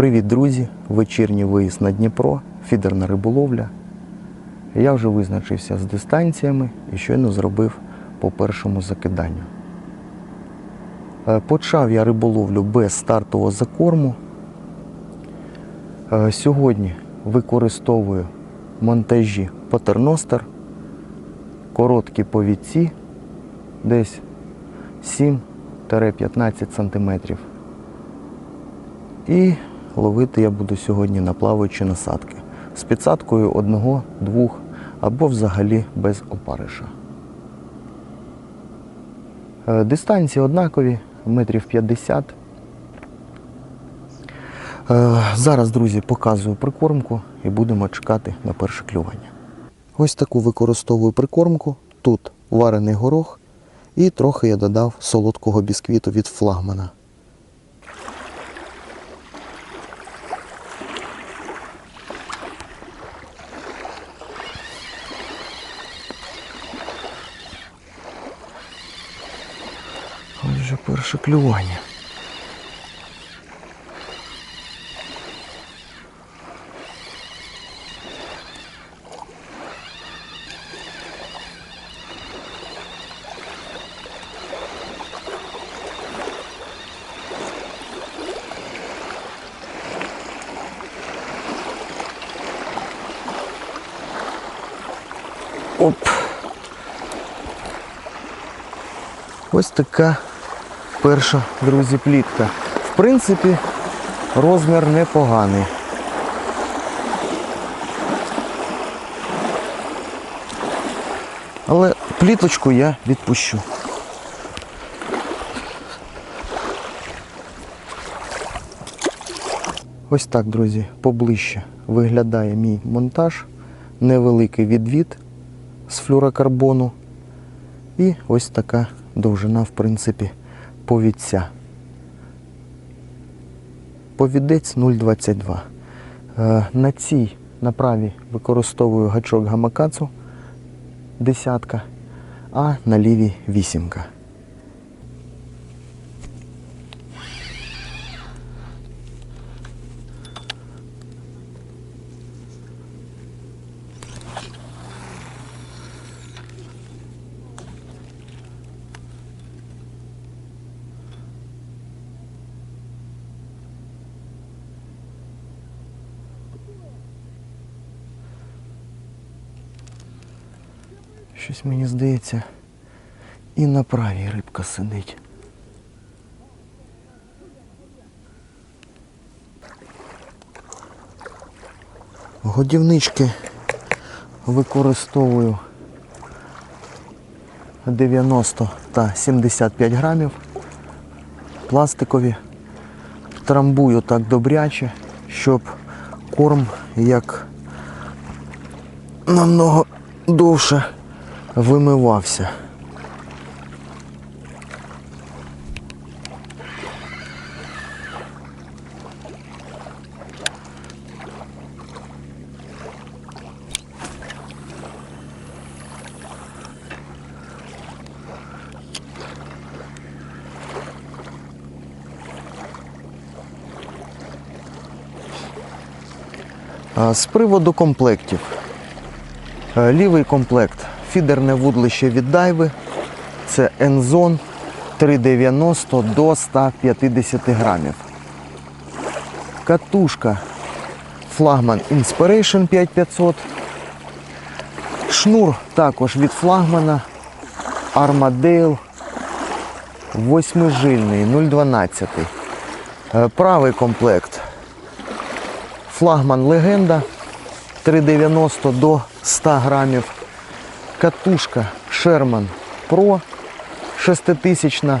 Привіт, друзі! Вечірній виїзд на Дніпро, фідерна риболовля. Я вже визначився з дистанціями і щойно зробив по першому закиданню. Е, Почав я риболовлю без стартового закорму. Е, Сьогодні використовую монтажі патерностер, короткі повідці, десь 7-15 см. І ловити я буду сьогодні на плаваючі насадки з підсадкою одного, двох або взагалі без опариша. Е, Дистанції однакові, метрів 50. Е, Зараз, друзі, показую прикормку і будемо чекати на перше клювання. Ось таку використовую прикормку. Тут варений горох і трохи я додав солодкого бісквіту від флагмана. Перше клювання. Оп. Ось така перша, друзі, плітка. В принципі, розмір непоганий. Але пліточку я відпущу. Ось так, друзі, поближче виглядає мій монтаж. Невеликий відвід з флюрокарбону. І ось така довжина, в принципі, повідця. Повідець 0,22. Е, На цій направі використовую гачок гамакацу десятка, а на лівій вісімка. Щось мені здається, і на правій рибка сидить. Годівнички використовую 90 та 75 грамів. Пластикові. Трамбую так добряче, щоб корм як намного довше вимивався. З приводу комплектів. Е, Лівий комплект фідерне вудлище від дайви. Це Enzon 390 до 150 грамів. Катушка флагман Inspiration 5500. Шнур також від флагмана Armadale 8-жильний 0,12. Е, Правий комплект флагман Легенда 390 до 100 грамів. Катушка Sherman Pro 6000.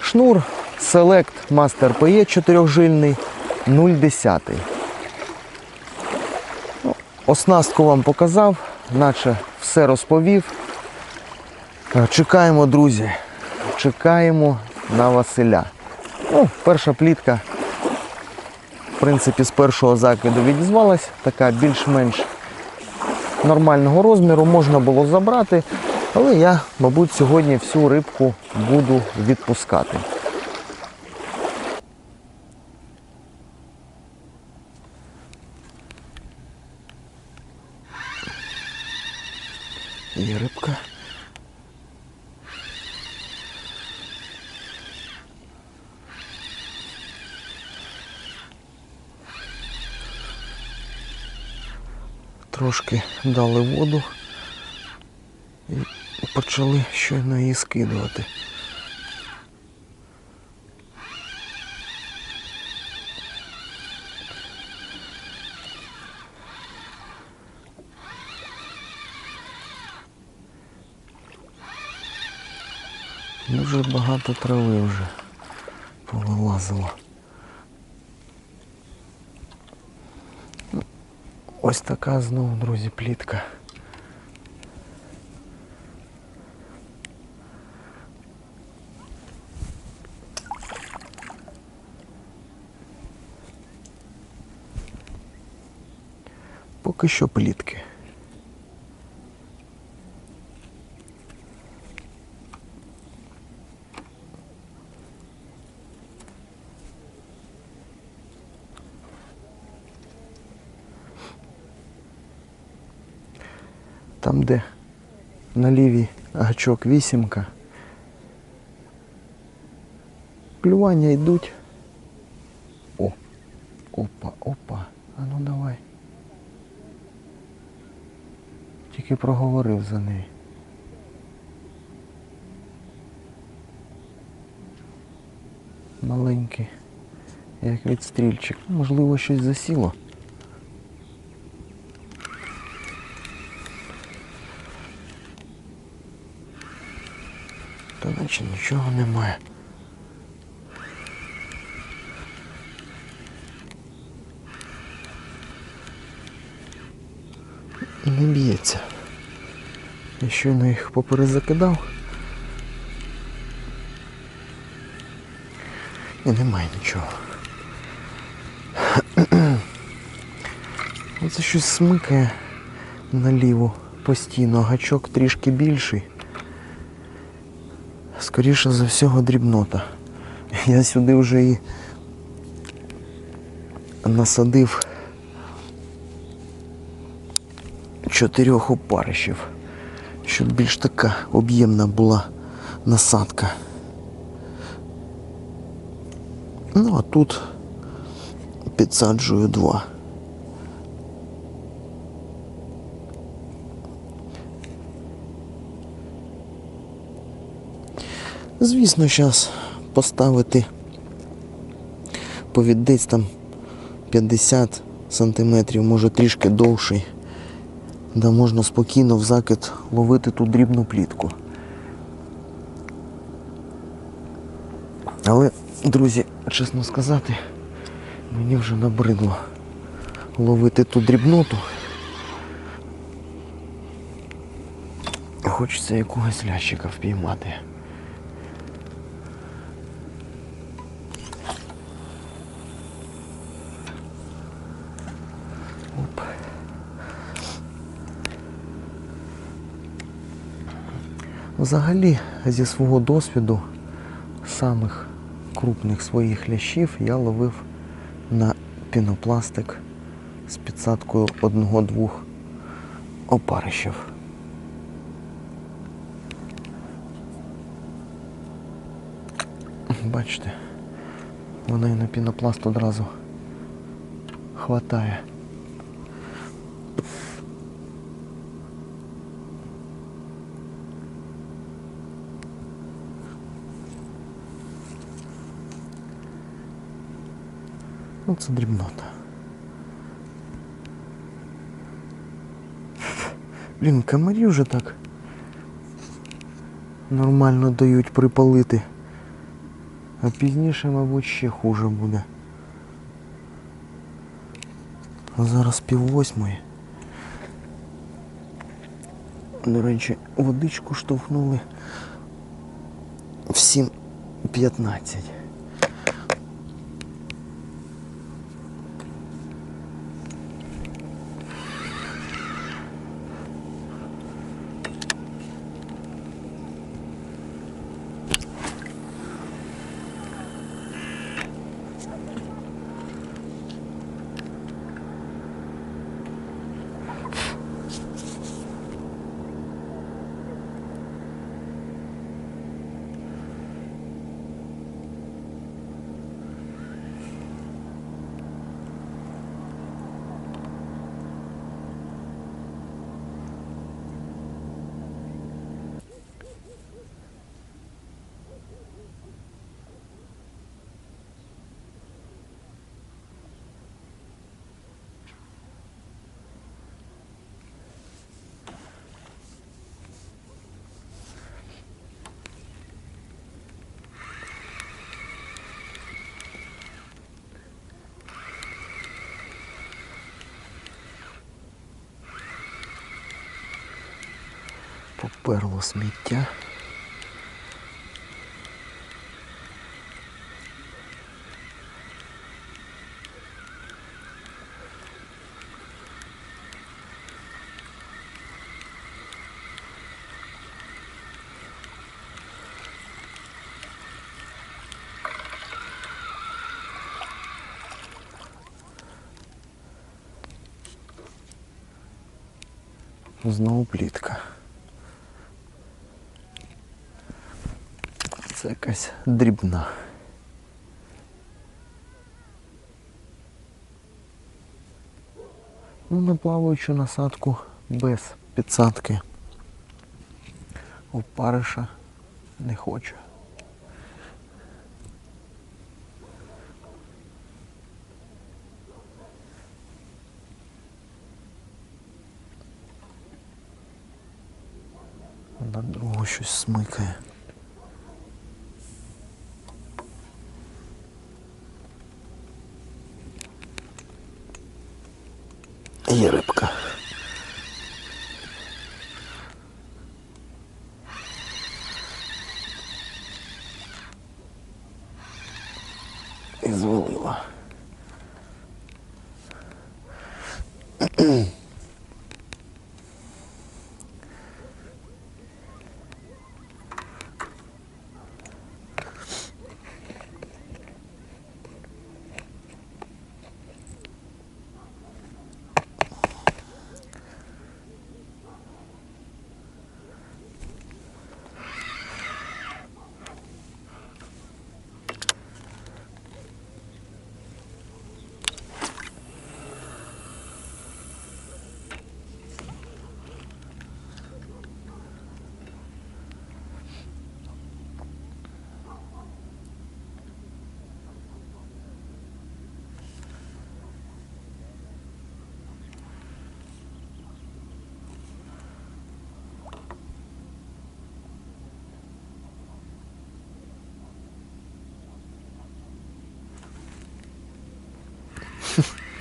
Шнур Select Master PE 4-жильний 0,10. Ну, Оснастку вам показав, наче все розповів. Е, Чекаємо, друзі. Чекаємо на Василя. Ну, перша плітка в принципі, з першого закиду відізвалась, така більш-менш нормального розміру, можна було забрати, але я, мабуть, сьогодні всю рибку буду відпускати. Є рибка. Трошки дали воду і почали щойно її скидувати. Дуже багато трави вже повилазило. Ось така знову, друзі, плітка. Поки що плітки. На лівій гачок вісімка. Клювання йдуть. О, опа, опа. А ну давай. Тільки проговорив за неї. Маленький, як відстрільчик. Можливо, щось засіло. Та нічого немає. Не б'ється. Я щойно їх поперезакидав. І немає нічого. Оце щось смикає наліво постійно, гачок трішки більший. Скоріше за всього дрібнота. Я сюди вже і насадив чотирьох опаришів, щоб більш така об'ємна була насадка. Ну а тут підсаджую два. Звісно, зараз поставити повідець там 50 сантиметрів, може трішки довший. Да можна спокійно в закид ловити ту дрібну плітку. Але, друзі, чесно сказати, мені вже набридло ловити ту дрібноту. Хочеться якогось лящика впіймати. Взагалі, зі свого досвіду, самих крупних своїх лящів я ловив на пінопластик з підсадкою одного-двох опарищів. Бачите, вона і на пінопласт одразу хватає. Ну, це дрібнота. Блін, комарі вже так нормально дають припалити. А пізніше, мабуть, ще хуже буде. А зараз пів восьмої. До речі, водичку штовхнули в 7.15. Поперло сміття. Знову плітка. Якась дрібна. Ну, на плаваючу насадку без підсадки. Опариша не хочу. На другу щось смикає.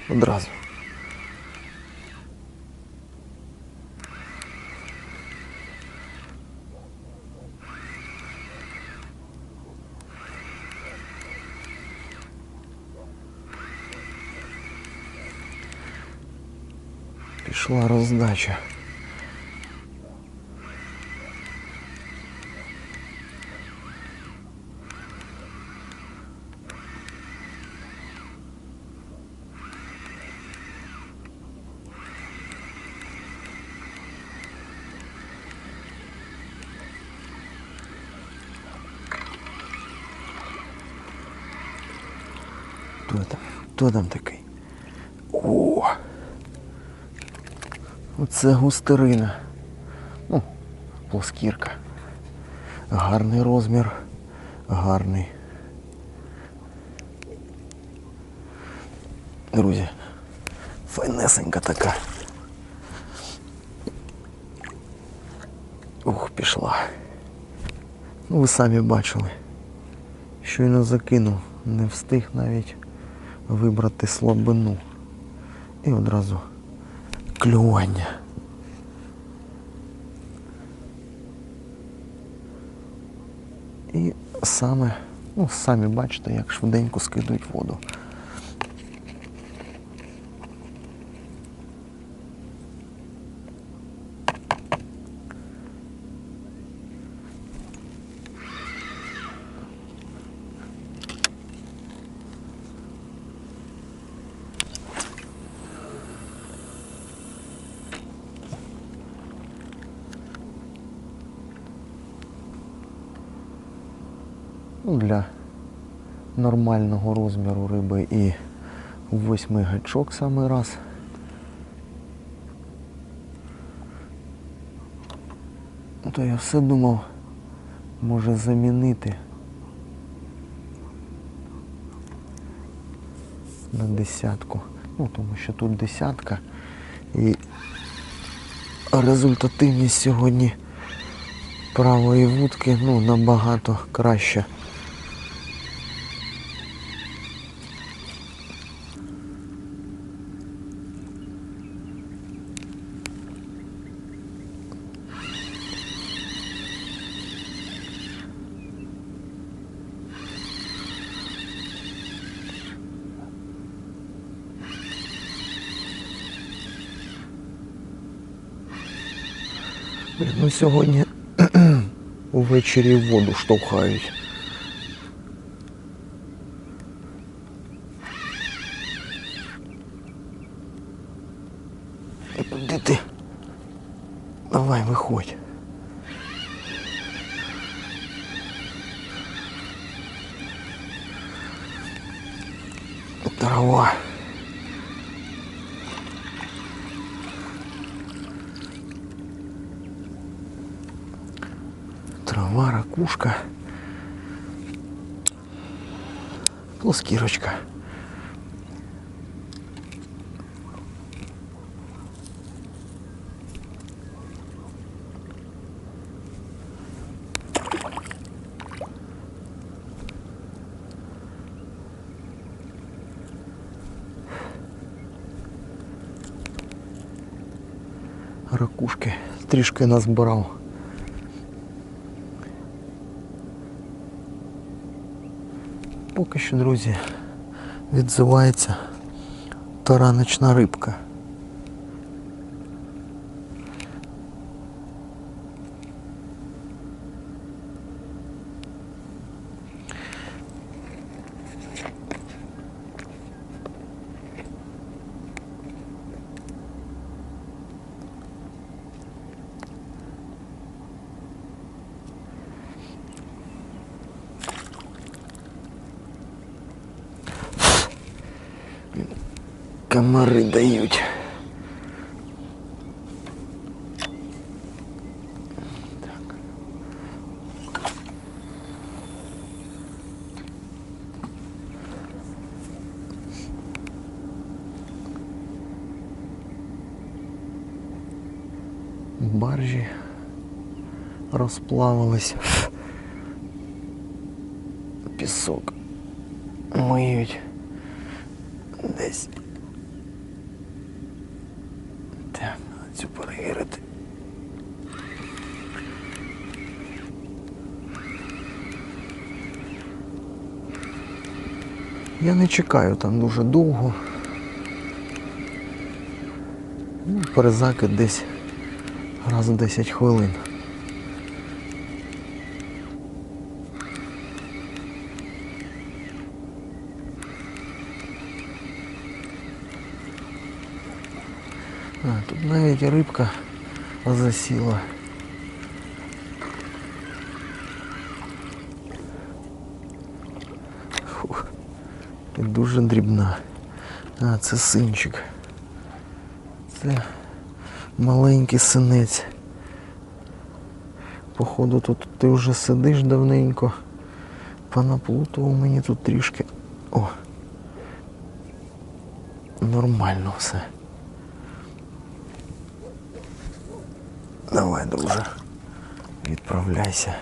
Одразу. Пішла роздача. Хто там? Хто там такий? О! Оце густерина. Ну, плоскірка. Гарний розмір. Гарний. Друзі, файнесенька така. Ух, пішла. Ну, ви самі бачили. Щойно закинув, не встиг навіть вибрати слабину. І одразу клювання. І саме, ну, самі бачите, як швиденько скидують воду. Ну, для нормального розміру риби і восьми гачок саме раз. То я все думав, може замінити на десятку. Ну, тому що тут десятка і результативність сьогодні правої вудки ну, набагато краще. Ну сьогодні увечері воду штовхають. Де ти? Давай, виходь. Трава. макушка, плоскирочка. Ракушки трішки назбирав. Поки що, друзі, відзивається таранична рибка. Комари дають. Так. Баржі розплавились. Я не чекаю там дуже довго. Ну, перезакид десь раз в 10 хвилин. А, тут навіть рибка засіла. Фух. І дуже дрібна. А, це синчик. Це маленький синець. Походу тут ти вже сидиш давненько. Понаплутував мені тут трішки. О. Нормально все. Давай, друже, відправляйся.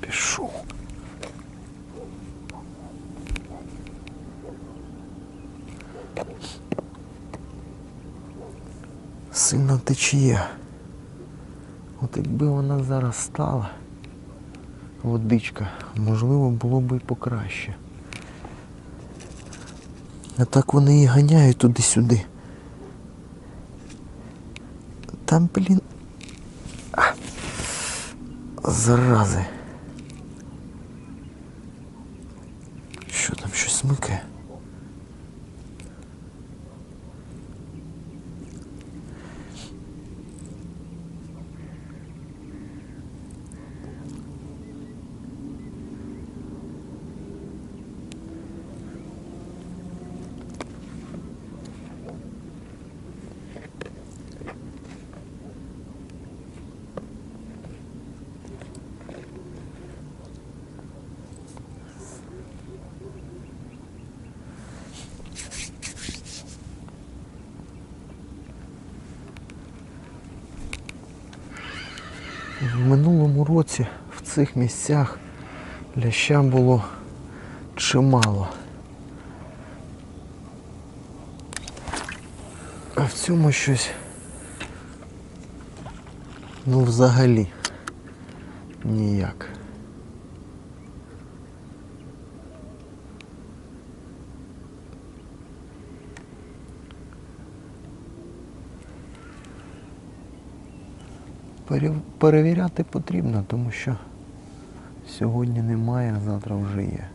Пішов. Сильно течія. От якби вона зараз стала водичка, можливо, було б і покраще. А так вони і ганяють туди-сюди. Там, блін. А. Зарази. Що там щось смикає? В минулому році в цих місцях ляща було чимало. А в цьому щось ну взагалі ніяк. Перевіряти потрібно, тому що сьогодні немає, а завтра вже є.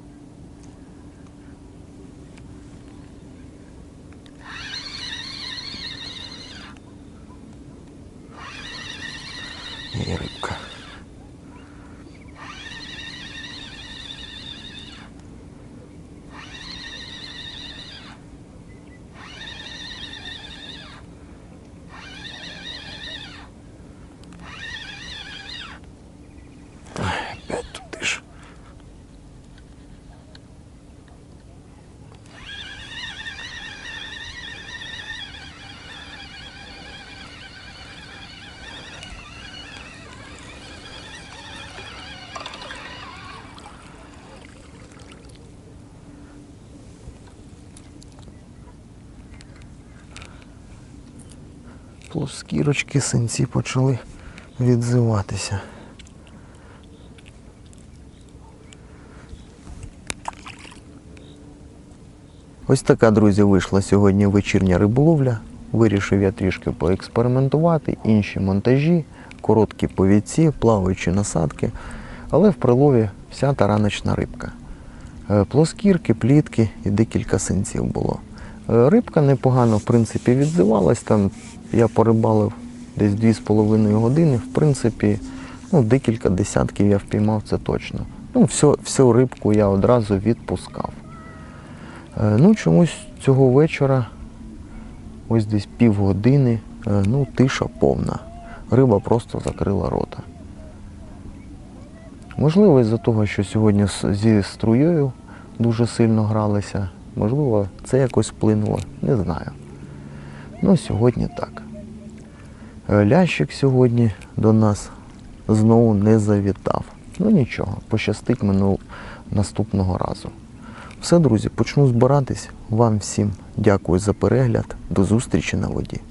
Є рибка. Плоскірочки синці почали відзиватися. Ось така, друзі, вийшла сьогодні вечірня риболовля. Вирішив я трішки поекспериментувати, інші монтажі, короткі повідці, плаваючі насадки, але в прилові вся тараночна рибка. Е, Плоскірки, плітки і декілька синців було. Е, Рибка непогано, в принципі, відзивалась. Там я порибалив десь 2,5 години. В принципі, ну, декілька десятків я впіймав, це точно. Ну, всю, всю рибку я одразу відпускав. Е, Ну, чомусь цього вечора, ось десь півгодини, е, ну, тиша повна. Риба просто закрила рота. Можливо, із-за того, що сьогодні зі струєю дуже сильно гралися. Можливо, це якось вплинуло, не знаю. Ну, сьогодні так. Е, Лящик сьогодні до нас знову не завітав. Ну нічого, пощастить мене наступного разу. Все, друзі, почну збиратись. Вам всім дякую за перегляд. До зустрічі на воді.